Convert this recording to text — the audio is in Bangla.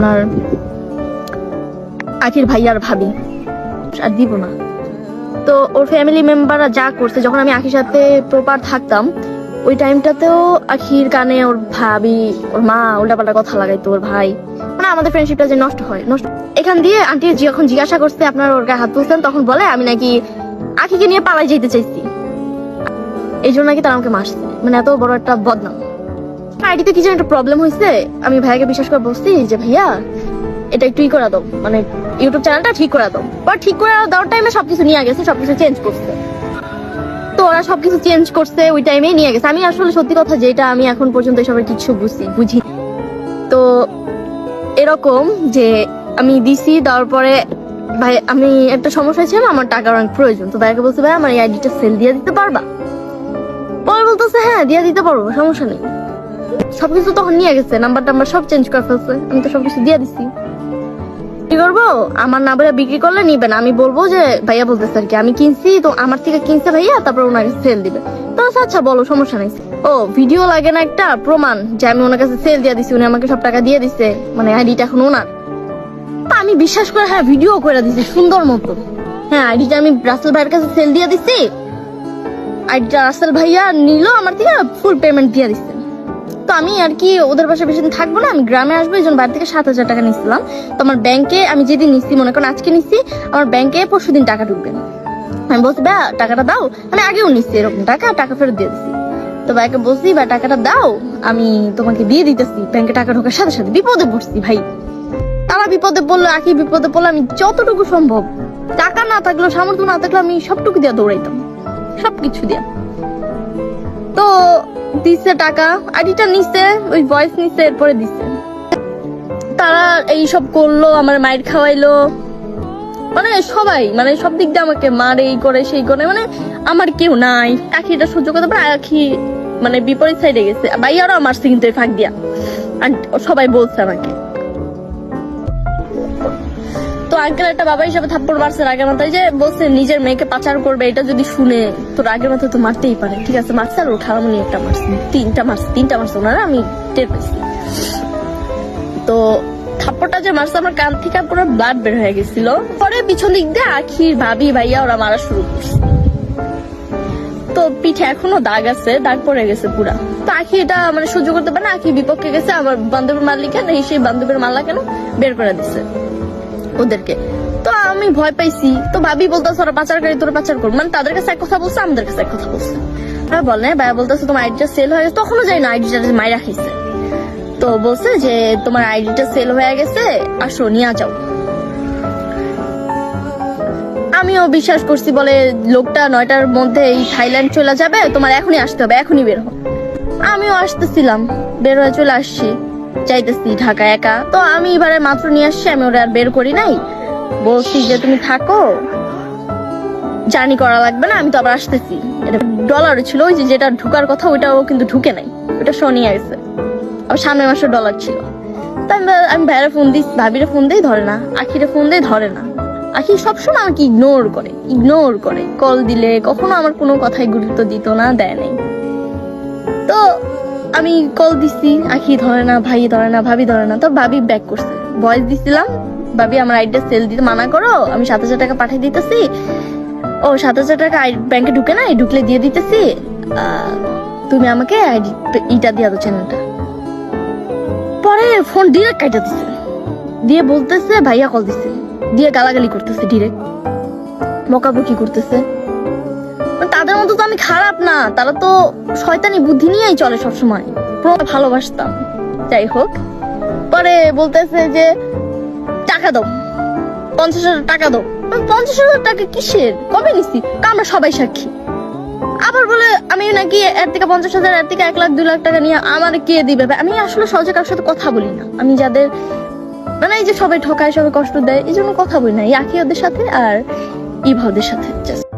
আপনার আখির ভাইয়ার ভাবি। আর দিব না। তো ওর ফ্যামিলি মেম্বাররা যা করছে, যখন আমি আখির সাথে প্রপার থাকতাম, ওই টাইমটাতেও আখির কানে ওর ভাবি, ওর মা উল্টাপাল্টা কথা লাগাইতো ওর ভাই। মানে আমাদের ফ্রেন্ডশিপটা যে নষ্ট হয়, নষ্ট এখান দিয়ে আন্টি যখন জিজ্ঞাসা করছে, আপনার ওর গায়ে হাত তুলছেন? তখন বলে, আমি নাকি আখিকে নিয়ে পালাই যেতে চাইছি। এই জন্য নাকি তারা আমাকে মারছে। মানে এত বড় একটা বদনাম। আইডিতে কি যেন একটা প্রবলেম হয়েছে, আমি ভাইয়াকে বিশ্বাস করে বলছি যে, ভাইয়া, এটা একটু করে দাও মানে ইউটিউব চ্যানেলটা ঠিক করা দাও। বা ঠিক করে দেওয়ার টাইমে সবকিছু নিয়ে গেছে, সবকিছু চেঞ্জ করছে। তো ওরা সবকিছু চেঞ্জ করছে, ওই টাইমেই নিয়ে গেছে। আমি আসলে সত্যি কথা যেটা আমি এখন পর্যন্ত এসবের কিছু বুঝি বুঝি তো এরকম যে আমি দিছি, দেওয়ার পরে ভাই, আমি একটা সমস্যা ছিল, আমার টাকার অনেক প্রয়োজন। তো ভাইকে বলছে ভাই আমার এই আইডিটা সেল দিয়ে দিতে পারবা? পরে বলতেছে হ্যাঁ দিয়ে দিতে পারব, সমস্যা নেই। সবকিছু তখন নিয়ে গেছে নাম্বার টাম্বার সব চেঞ্জ করে ফেলছে। আমি তো সবকিছু দিয়ে দিছি। কি করব? আমার না বলে বিক্রি করলে নিবে না। আমি বলব যে ভাইয়া বলতেছে আর কি আমি কিনছি তো আমার থেকে কিনছে ভাইয়া তারপর ওনাকে সেল দিবে। তো আচ্ছা, আচ্ছা বলো সমস্যা নেই। ও ভিডিও লাগে না একটা প্রমাণ যে আমি ওনার কাছে সেল দিয়ে দিছি উনি আমাকে সব টাকা দিয়ে দিছে মানে আইডিটা এখন ওনার। আমি বিশ্বাস করে হ্যাঁ ভিডিও করে দিছি সুন্দর মতো হ্যাঁ আইডিটা আমি রাসেল ভাইয়ের কাছে সেল দিয়ে দিছি। আইডিটা রাসেল ভাইয়া নিল আমার থেকে ফুল পেমেন্ট দিয়ে দিচ্ছে তো আমি আর কি ওদের বাসায় বেশি দিন থাকব না, আমি গ্রামে আসব, এই জন্য বাড়ি থেকে সাত হাজার টাকা নিচ্ছিলাম তো আমার ব্যাংকে আমি যেদিন নিচ্ছি মনে করেন আজকে নিচ্ছি আমার ব্যাংকে পরশু দিন টাকা ঢুকবে। আমি বলছি বা টাকাটা দাও। আমি আগেও নিচ্ছি এরকম টাকা টাকা ফেরত দিয়ে দিচ্ছি তো ভাইকে বলছি বা টাকাটা দাও, আমি তোমাকে দিয়ে দিতেছি। ব্যাংকে টাকা ঢোকার সাথে সাথে বিপদে পড়ছি, ভাই। তারা বিপদে পড়ল, আখি বিপদে পড়ল, আমি যতটুকু সম্ভব। টাকা না থাকলেও, সামর্থ্য না থাকলে আমি সবটুকু দিয়ে দৌড়াইতাম। সবকিছু দিয়ে। তো দিচ্ছে টাকা, আইডিটা নিছে, ওই ভয়েস নিছে, এরপরে দিছে। তারা এই সব করল, আমার মায়ের খাওয়াইলো। মানে সবাই মানে সব দিক দিয়ে আমাকে মারে, এই করে, সেই করে। মানে আমার কেউ নাই আখি এটা সহ্য করতে পারে, আখি মানে বিপরীত সাইডে গেছে। ভাইয়ারও মারছে কিন্তু ফাঁক দিয়া আর সবাই বলছে আমাকে। তো আঙ্কেল একটা বাবা হিসাবে থাপ্পড় মারছে আগের মাথায় যে বলছে, নিজের মেয়েকে পাচার করবে, এটা যদি শুনে তোর আগের মাথায় তো মারতেই পারে। ঠিক আছে, মারছে আর ও খালামনি একটা মারছে, তিনটা মারছে তিনটা মারছে, ওনারা আমি টের পেয়েছি তো থাপ্পড়টা যে মারছে, আমার কান থেকে পুরো ব্লাড বের হয়ে গেছিল। পরে পিছন দিক দিয়ে আখির ভাবি ভাইয়া ওরা মারা শুরু করছে। তো পিঠে এখনও দাগ আছে, দাগ পড়ে গেছে পুরা। তো আখি এটা মানে সহ্য করতে পারে না, আখি বিপক্ষে গেছে, আমার বান্ধবীর মারলি কেন এই সেই বান্ধবীর মারলা কেন বের করে দিছে। ওদেরকে। তো আমি ভয় পাইছি। তো ভাবি বলতেছে, ওরা পাচারকারী তোরা পাচার করব মানে তাদের কাছে এক কথা বলছে, আমাদের কাছে এক কথা বলছে। ওরা বলে, ভাইয়া বলতেছে, তোমার আইডিটা সেল হয়ে গেছে। তখনও যাই না আইডিটা মাই রাখিছে তো বলছে যে, তোমার আইডিটা সেল হয়ে গেছে, আসো, নিয়ে যাও। আমিও বিশ্বাস করছি, বলে, লোকটা নয়টার মধ্যে এই থাইল্যান্ড চলে যাবে, তোমার এখনই আসতে হবে, এখনই বের হও। আমিও আসতেছিলাম, বের হয়ে চলে আসছি। যাইতেছি ঢাকা একা। তো আমি এবারে মাত্র নিয়ে আসছি, আমি ওরা আর বের করি নাই। বলছি যে তুমি থাকো। জার্নি করা লাগবে না, আমি তো আবার আসতেছি। এটা ডলার ছিল, ওই যেটা ঢুকার কথা, ওইটাও কিন্তু ঢুকে নাই। ওটা শো নিয়ে গেছে আবার সামনের মাসে ডলার ছিল। তা আমি ভাইয়েরা ফোন দিই ভাবিরে ফোন দিই ধরে না, আখিরে ফোন দিই ধরে না। আখি সবসময় আমাকে ইগনোর করে ইগনোর করে। কল দিলে কখনো আমার কোনো কথাই গুরুত্ব দিত না, দেয় নাই। তো আমি কল দিছি, আখি ধরে না, ভাই ধরে না, ভাবি ধরে না, তো ভাবি ব্যাক করছে। ভয়েস দিছিলাম, ভাবি আমার আইডিটা সেল দিতে মানা করো, আমি সাত হাজার টাকা পাঠিয়ে দিতেছি। ও, সাত হাজার টাকা ব্যাংকে ঢুকে নাই, ঢুকলে দিয়ে দিতেছি। তুমি আমাকে ইটা দিয়া দো চ্যানেলটা পরে ফোন ডিরেক্ট কাটা দিছে। দিয়ে বলতেছে, ভাইয়া কল দিছে। দিয়ে গালাগালি করতেছে ডিরেক্ট বকাবকি করতেছে। তাদের মতো তো আমি খারাপ না। তারা তো শয়তানি বুদ্ধি নিয়েই চলে সবসময়। ভালোবাসতাম। যাই হোক, পরে বলতেছে যে, টাকা দাও। পঞ্চাশ হাজার টাকা দাও। পঞ্চাশ হাজার টাকা কিসের? কবে নিছি? আমরা সবাই সাক্ষী। আবার বলে, আমি নাকি এর থেকে পঞ্চাশ হাজার, এর থেকে এক লাখ, দুই লাখ টাকা নিয়ে আমার কে দিবে? আমি আসলে সহজে কারোর সাথে কথা বলি না। আমি যাদের মানে এই যে সবাই ঠকায়, সবাই কষ্ট দেয়, এই জন্য কথা বলি না। এই আখি ওদের সাথে আর ইভা ওদের সাথে। just